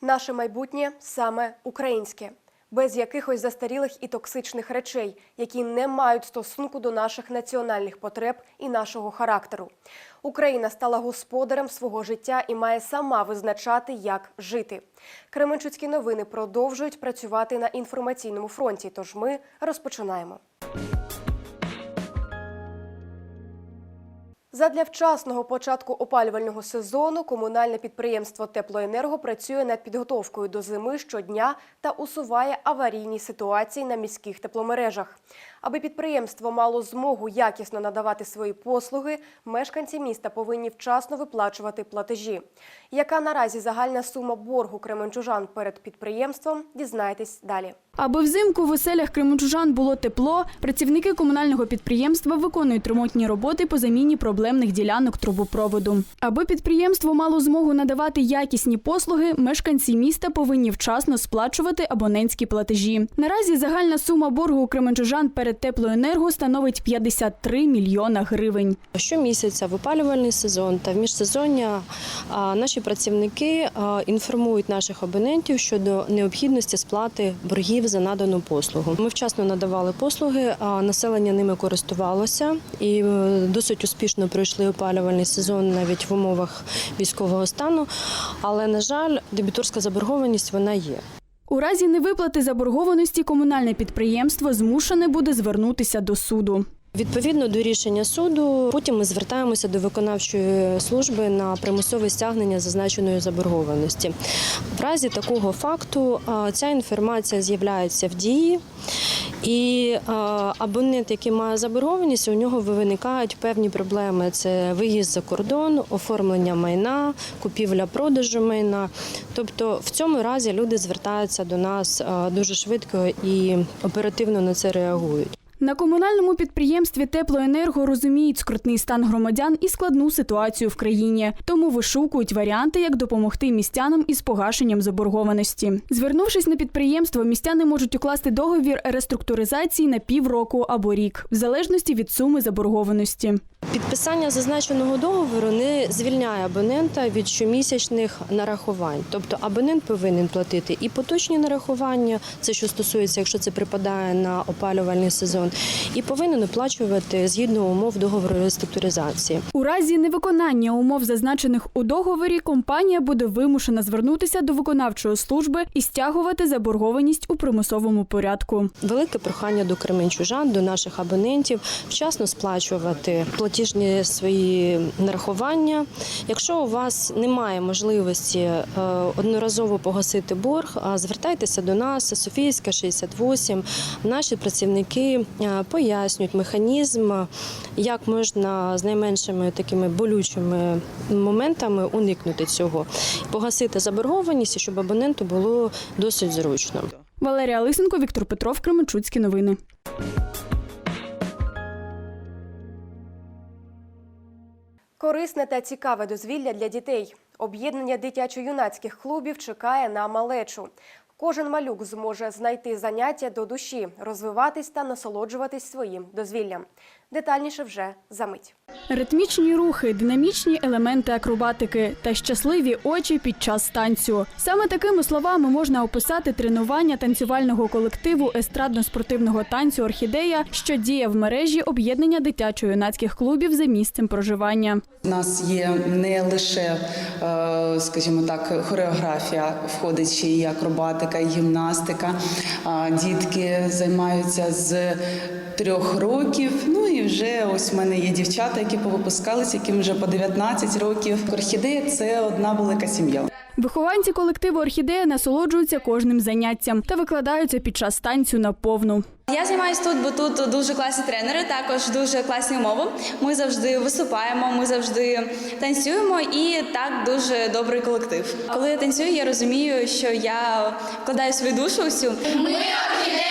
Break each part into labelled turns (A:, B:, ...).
A: Наше майбутнє саме українське, без якихось застарілих і токсичних речей, які не мають стосунку до наших національних потреб і нашого характеру. Україна стала господарем свого життя і має сама визначати, як жити. Кременчуцькі новини продовжують працювати на інформаційному фронті. Тож ми розпочинаємо. Задля вчасного початку опалювального сезону комунальне підприємство Теплоенерго працює над підготовкою до зими щодня та усуває аварійні ситуації на міських тепломережах. Аби підприємство мало змогу якісно надавати свої послуги, мешканці міста повинні вчасно виплачувати платежі. Яка наразі загальна сума боргу кременчужан перед підприємством, дізнаєтесь далі.
B: Аби взимку в оселях кременчужан було тепло, працівники комунального підприємства виконують ремонтні роботи по заміні проблемних ділянок трубопроводу. Аби підприємство мало змогу надавати якісні послуги, мешканці міста повинні вчасно сплачувати абонентські платежі. Наразі загальна сума боргу кременчужан перед теплоенерго становить 53 мільйона гривень.
C: Щомісяця в опалювальний сезон та в міжсезоння наші працівники інформують наших абонентів щодо необхідності сплати боргів за надану послугу. Ми вчасно надавали послуги, а населення ними користувалося і е, досить успішно пройшли опалювальний сезон навіть в умовах військового стану. Але на жаль, дебіторська заборгованість вона є.
B: У разі невиплати заборгованості комунальне підприємство змушене буде звернутися до суду.
C: Відповідно до рішення суду, потім ми звертаємося до виконавчої служби на примусове стягнення зазначеної заборгованості. В разі такого факту ця інформація з'являється в дії, і абонент, який має заборгованість, у нього виникають певні проблеми: це виїзд за кордон, оформлення майна, купівля продажу майна. Тобто, в цьому разі люди звертаються до нас дуже швидко і оперативно на це реагують.
B: На комунальному підприємстві Теплоенерго розуміють скрутний стан громадян і складну ситуацію в країні, тому вишукують варіанти, як допомогти містянам із погашенням заборгованості. Звернувшись на підприємство, містяни можуть укласти договір реструктуризації на півроку або рік, в залежності від суми заборгованості.
C: Підписання зазначеного договору не звільняє абонента від щомісячних нарахувань. Тобто абонент повинен платити і поточні нарахування, це що стосується, якщо це припадає на опалювальний сезон, і повинен оплачувати згідно умов договору реструктуризації.
B: У разі невиконання умов, зазначених у договорі, компанія буде вимушена звернутися до виконавчої служби і стягувати заборгованість у примусовому порядку.
C: Велике прохання до кременчужан, до наших абонентів вчасно сплачувати платіжні свої нарахування. Якщо у вас немає можливості е, одноразово погасити борг, звертайтеся до нас, Софійська 68. Наші працівники пояснюють механізм, як можна з найменшими такими болючими моментами уникнути цього, погасити заборгованість, щоб абоненту було досить зручно.
B: Валерія Лисенко, Віктор Петров, Кременчуцькі новини.
A: Корисне та цікаве дозвілля для дітей. Об'єднання дитячо-юнацьких клубів чекає на малечу. Кожен малюк зможе знайти заняття до душі, розвиватись та насолоджуватись своїм дозвіллям. Детальніше вже за мить.
B: Ритмічні рухи, динамічні елементи акробатики та щасливі очі під час танцю. Саме такими словами можна описати тренування танцювального колективу естрадно-спортивного танцю Орхідея, що діє в мережі об'єднання дитячо-юнацьких клубів за місцем проживання.
D: У нас є не лише, е, скажімо так, хореографія, входить ще і акробатика, і гімнастика. Дітки займаються з трьох років. Ну і вже ось в мене є дівчата, які повипускалися, яким вже по 19 років. Орхідея це одна велика сім'я.
B: Вихованці колективу Орхідея насолоджуються кожним заняттям та викладаються під час танцю на повну.
E: Я займаюся тут, бо тут дуже класні тренери, також дуже класні умови. Ми завжди виступаємо, ми завжди танцюємо і так дуже добрий колектив. Коли я танцюю, я розумію, що я вкладаю свою душу всю.
F: Ми орхідея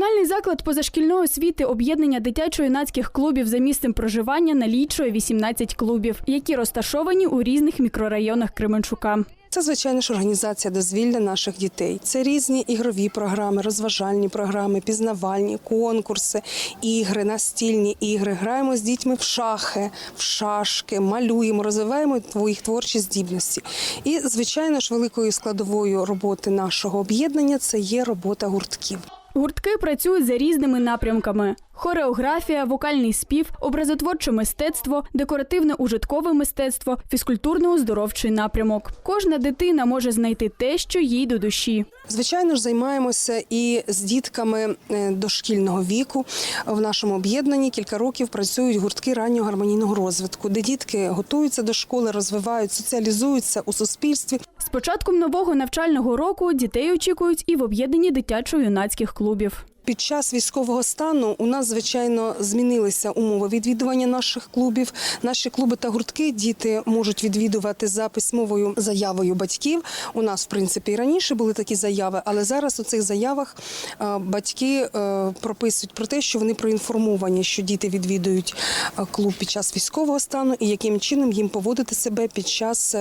B: Комунальний заклад позашкільної освіти об'єднання дитячо-юнацьких клубів за місцем проживання налічує 18 клубів, які розташовані у різних мікрорайонах Кременчука.
G: Це звичайно ж організація дозвілля наших дітей. Це різні ігрові програми, розважальні програми, пізнавальні, конкурси, ігри, настільні ігри. Граємо з дітьми в шахи, в шашки, малюємо, розвиваємо їх творчі здібності. І, звичайно ж, великою складовою роботи нашого об'єднання це є робота гуртків.
B: Гуртки працюють за різними напрямками: хореографія, вокальний спів, образотворче мистецтво, декоративне-ужиткове мистецтво, фізкультурно-оздоровчий напрямок. Кожна дитина може знайти те, що їй до душі.
G: Звичайно ж, займаємося і з дітками е, дошкільного віку. В нашому об'єднанні кілька років працюють гуртки раннього гармонійного розвитку, де дітки готуються до школи, розвивають, соціалізуються у суспільстві.
B: З початком нового навчального року дітей очікують і в об'єднанні дитячо-юнацьких клубів.
G: Під час військового стану у нас, звичайно, змінилися умови відвідування наших клубів. Наші клуби та гуртки діти можуть відвідувати за письмовою заявою батьків. У нас, в принципі, і раніше були такі заяви, але зараз у цих заявах е, батьки е, прописують про те, що вони проінформовані, що діти відвідують е, клуб під час військового стану і яким чином їм поводити себе під час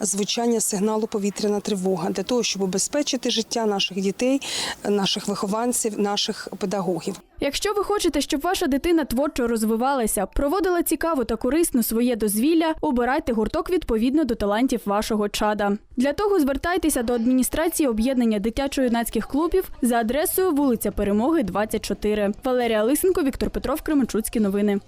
G: звучання сигналу повітряна тривога для того, щоб убезпечити життя наших дітей, наших вихованців, наших педагогів.
B: Якщо ви хочете, щоб ваша дитина творчо розвивалася, проводила цікаво та корисно своє дозвілля, обирайте гурток відповідно до талантів вашого чада. Для того звертайтеся до адміністрації об'єднання дитячо-юнацьких клубів за адресою вулиця Перемоги, 24. Валерія Лисенко, Віктор Петров, Кременчуцькі новини.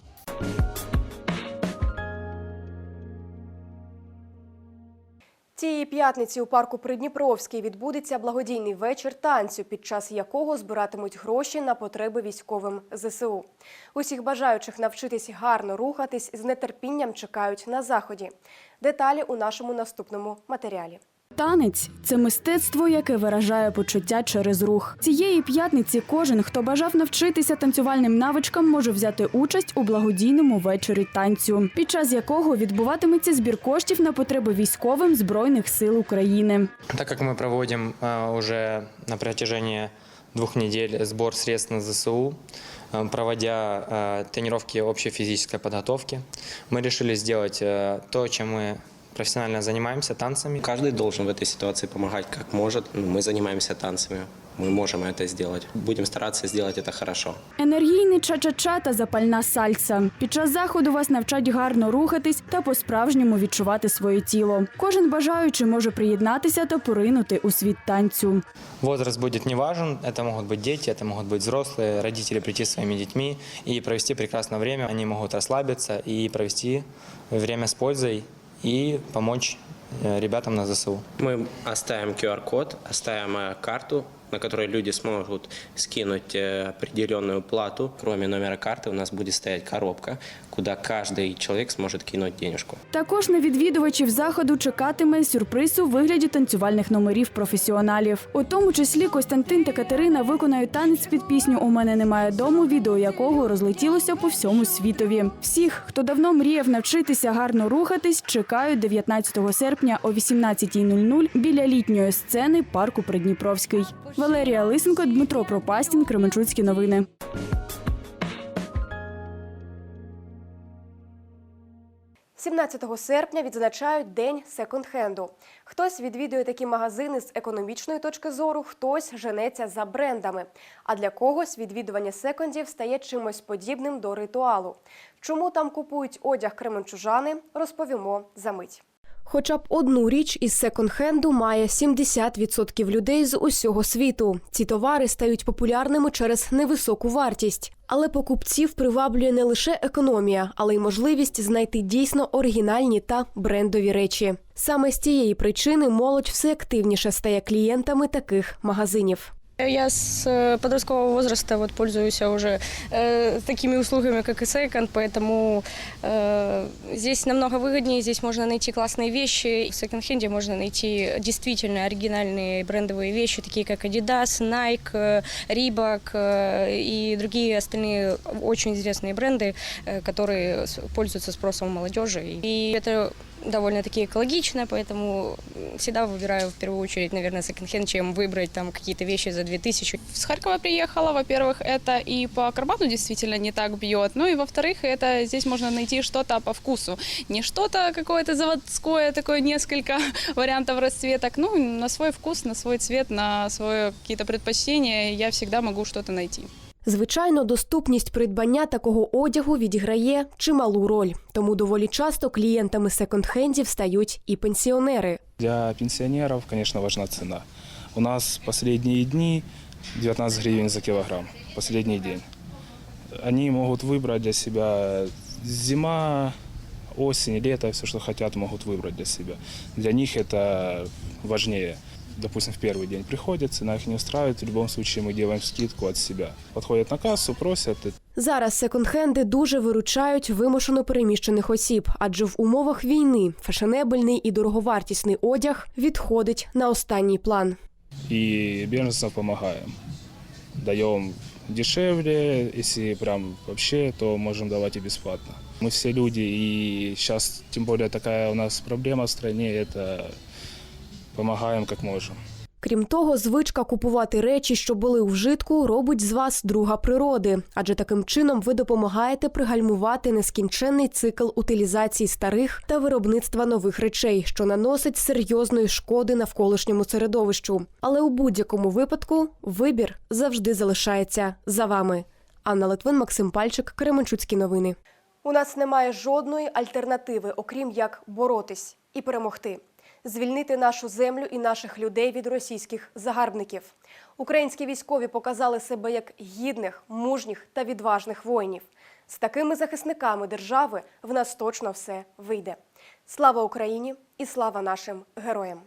A: Цієї п'ятниці у парку Придніпровський відбудеться благодійний вечір танцю, під час якого збиратимуть гроші на потреби військовим ЗСУ. Усіх бажаючих навчитись гарно рухатись з нетерпінням чекають на заході. Деталі у нашому наступному матеріалі.
B: Танець це мистецтво, яке виражає почуття через рух. Цієї п'ятниці кожен, хто бажав навчитися танцювальним навичкам, може взяти участь у благодійному вечорі танцю, під час якого відбуватиметься збір коштів на потреби військовим збройних сил України.
H: Так как мы проводим э, уже на протяжении двух недель сбор средств на ЗСУ, э, проводя э, тренировки общей физической подготовки, мы решили сделать э, то, чем мы профессионально занимаемся, танцами.
I: Каждый должен в этой ситуации помогать как может. Ну, Мы занимаемся танцами, мы можем это сделать. Будем стараться сделать это хорошо.
B: Енергійний ча-ча-ча та запальна сальса. Під час заходу вас навчать гарно рухатись та по-справжньому відчувати своє тіло. Кожен бажаючий може приєднатися та поринути у світ танцю.
H: Возраст будет не важен, это могут быть дети, это могут быть взрослые, родители прийти с своими детьми и провести прекрасное время. Они могут расслабиться и провести время с пользой И помочь э, ребятам на ЗСУ.
I: Мы оставим QR-код, оставим э, карту, на которой люди смогут скинуть э, определенную плату. Кроме номера карты у нас будет стоять коробка, куда каждый человек сможет кинуть денежку.
B: Також на відвідувачів заходу чекатиме сюрприз у вигляді танцювальних номерів професіоналів. У тому числі Костянтин та Катерина виконають танець під пісню У мене немає дому, відео якого розлетілося по всьому світові. Всіх, хто давно мріяв навчитися гарно рухатись, чекають 19 серпня о 18.00 біля літньої сцени парку Придніпровський. Валерія Лисенко, Дмитро Пропастін, Кременчуцькі новини.
A: – 17 серпня відзначають День секонд-хенду. Хтось відвідує такі магазини з економічної точки зору, хтось женеться за брендами. А для когось відвідування секондів стає чимось подібним до ритуалу. Чому там купують одяг кременчужани, розповімо за мить. Хоча б одну річ із секонд-хенду має 70% людей з усього світу. Ці товари стають популярними через невисоку вартість. Але покупців приваблює не лише економія, але й можливість знайти дійсно оригінальні та брендові речі. Саме з цієї причини молодь все активніше стає клієнтами таких магазинів.
J: Я с э, подросткового возраста вот пользуюсь уже э, такими услугами, как и секонд, поэтому э, здесь намного выгоднее, здесь можно найти классные вещи. В секонд-хенде можно найти действительно оригинальные брендовые вещи, такие как Adidas, Nike, э, Reebok э, и другие остальные очень известные бренды, э, которые с- пользуются спросом у молодежи. И это довольно-таки экологично, поэтому всегда выбираю в первую очередь, наверное, секонд-хенд, чем выбрать там какие-то вещи за 2000.
K: С Харькова приехала, во-первых, это и по карману действительно не так бьет, ну и во-вторых, это здесь можно найти что-то по вкусу, не что-то какое-то заводское, такое несколько вариантов расцветок, ну на свой вкус, на свой цвет, на свои какие-то предпочтения я всегда могу что-то найти.
A: Звичайно, доступність придбання такого одягу відіграє чималу роль, тому доволі часто клієнтами секонд-хендів стають і пенсіонери.
L: Для пенсионеров, конечно, важна цена. У нас последние дни 19 гривен за килограмм. Последний день. Они могут выбрать для себя зима, осень, лето, все, что хотят, могут выбрать для себя. Для них это важнее. Допустим, в первый день приходят, цена их не устраивает, в любом случае мы делаем скидку от себя. Подходят на кассу, просят,
A: Зараз секонд-хенди дуже виручають вимушено переміщених осіб, адже в умовах війни фешенебельний і дороговартісний одяг відходить на останній план.
L: и беженцам помогаем. Даем дешевле, если прям вообще, то можем давать и бесплатно. Мы все люди, и сейчас, тем более, такая у нас проблема в стране, это помогаем как можем.
A: Крім того, звичка купувати речі, що були у вжитку, робить з вас друга природи, адже таким чином ви допомагаєте пригальмувати нескінченний цикл утилізації старих та виробництва нових речей, що наносить серйозної шкоди навколишньому середовищу. Але у будь-якому випадку вибір завжди залишається за вами. Анна Литвин, Максим Пальчик, Кременчуцькі новини. У нас немає жодної альтернативи, окрім як боротись і перемогти, звільнити нашу землю і наших людей від російських загарбників. Українські військові показали себе як гідних, мужніх та відважних воїнів. З такими захисниками держави в нас точно все вийде. Слава Україні і слава нашим героям!